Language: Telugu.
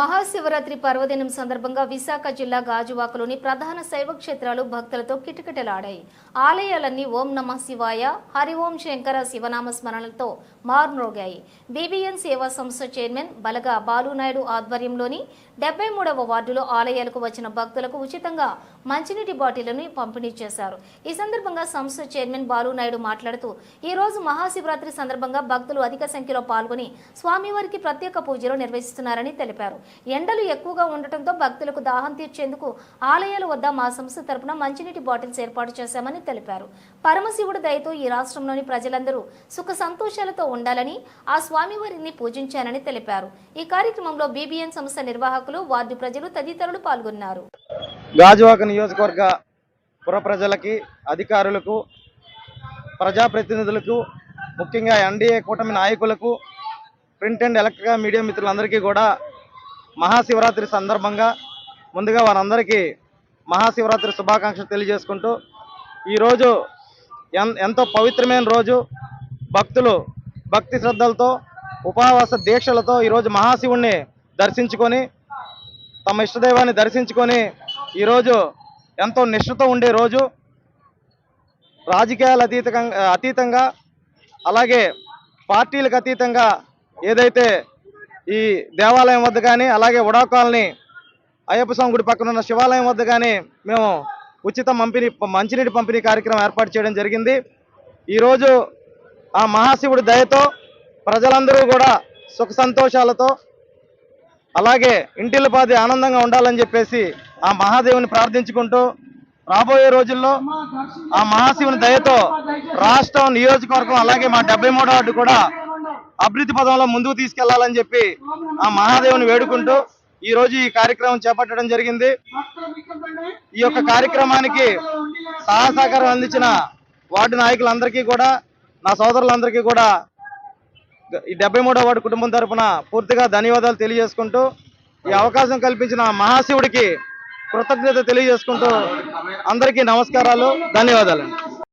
మహాశివరాత్రి పర్వదినం సందర్భంగా విశాఖ జిల్లా గాజువాకలోని ప్రధాన శైవ క్షేత్రాలు భక్తులతో కిటకిటలాడాయి. ఆలయాలన్నీ ఓం నమ శివాయ హరి ఓం శంకర శివనామ స్మరణలతో మారుమ్రోగాయి. బీబీఎన్ సేవా సంస్థ చైర్మన్ బలగా బాలునాయుడు ఆధ్వర్యంలోని డెబ్బై మూడవ వార్డులో ఆలయాలకు వచ్చిన భక్తులకు ఉచితంగా మంచినీటి బాటిళ్ళను పంపిణీ చేశారు. ఈ సందర్భంగా సంస్థ చైర్మన్ బాలునాయుడు మాట్లాడుతూ ఈ రోజు మహాశివరాత్రి సందర్భంగా భక్తులు అధిక సంఖ్యలో పాల్గొని స్వామివారికి ప్రత్యేక పూజలు నిర్వహిస్తున్నారని తెలిపారు. ఎండలు ఎక్కువగా ఉండటంతో భక్తులకు దాహం తీర్చేందుకు ఆలయాల వద్ద మా సంస్థ తరపున మంచినీటి బాటిల్స్ ఏర్పాటు చేశామని తెలిపారు. పరమశివుడు దయతో ఈ రాష్ట్రంలోని ప్రజలందరూ సుఖ సంతోషాలతో ఉండాలని ఆ స్వామివారిని పూజించానని తెలిపారు. ఈ కార్యక్రమంలో బీబీఎన్ సంస్థ నిర్వాహకులు వార్డు ప్రజలు తదితరులు పాల్గొన్నారు. గాజువాక నియోజకవర్గ పుర ప్రజలకి అధికారులకు ప్రజాప్రతినిధులకు ముఖ్యంగా ఎన్డీఏ కూటమి నాయకులకు ప్రింట్ అండ్ ఎలక్ట్రిక్ మీడియా మిత్రులందరికీ కూడా మహాశివరాత్రి సందర్భంగా ముందుగా వారందరికీ మహాశివరాత్రి శుభాకాంక్షలు తెలియజేసుకుంటూ ఈరోజు ఎన్ ఎంతో పవిత్రమైన రోజు. భక్తులు భక్తి శ్రద్ధలతో ఉపవాస దీక్షలతో ఈరోజు మహాశివుణ్ణి దర్శించుకొని తమ ఇష్టదైవాన్ని దర్శించుకొని ఈరోజు ఎంతో నిష్ఠతో ఉండే రోజు. రాజకీయాలు అతీతంగా అతీతంగా అలాగే పార్టీలకు అతీతంగా ఏదైతే ఈ దేవాలయం వద్ద కానీ అలాగే ఉడా కాలనీ అయ్యప్ప స్వామి గుడి పక్కన ఉన్న శివాలయం వద్ద కానీ మేము ఉచిత పంపిణీ మంచినీటి పంపిణీ కార్యక్రమం ఏర్పాటు చేయడం జరిగింది. ఈరోజు ఆ మహాశివుడి దయతో ప్రజలందరూ కూడా సుఖ సంతోషాలతో అలాగే ఇంటిల్లిపాది ఆనందంగా ఉండాలని చెప్పేసి ఆ మహాదేవుని ప్రార్థించుకుంటూ రాబోయే రోజుల్లో ఆ మహాశివుని దయతో రాష్ట్రం నియోజకవర్గం అలాగే మా డెబ్బై మూడో వార్డు కూడా అభివృద్ధి పదంలో ముందుకు తీసుకెళ్ళాలని చెప్పి ఆ మహాదేవుని వేడుకుంటూ ఈ రోజు ఈ కార్యక్రమం చేపట్టడం జరిగింది. ఈ యొక్క కార్యక్రమానికి సహాయ సహకారం అందించిన వార్డు నాయకులందరికీ కూడా నా సోదరులందరికీ కూడా ఈ డెబ్బై మూడో వార్డు కుటుంబం తరఫున పూర్తిగా ధన్యవాదాలు తెలియజేసుకుంటూ ఈ అవకాశం కల్పించిన మహాశివుడికి కృతజ్ఞత తెలియజేసుకుంటూ అందరికీ నమస్కారాలు ధన్యవాదాలు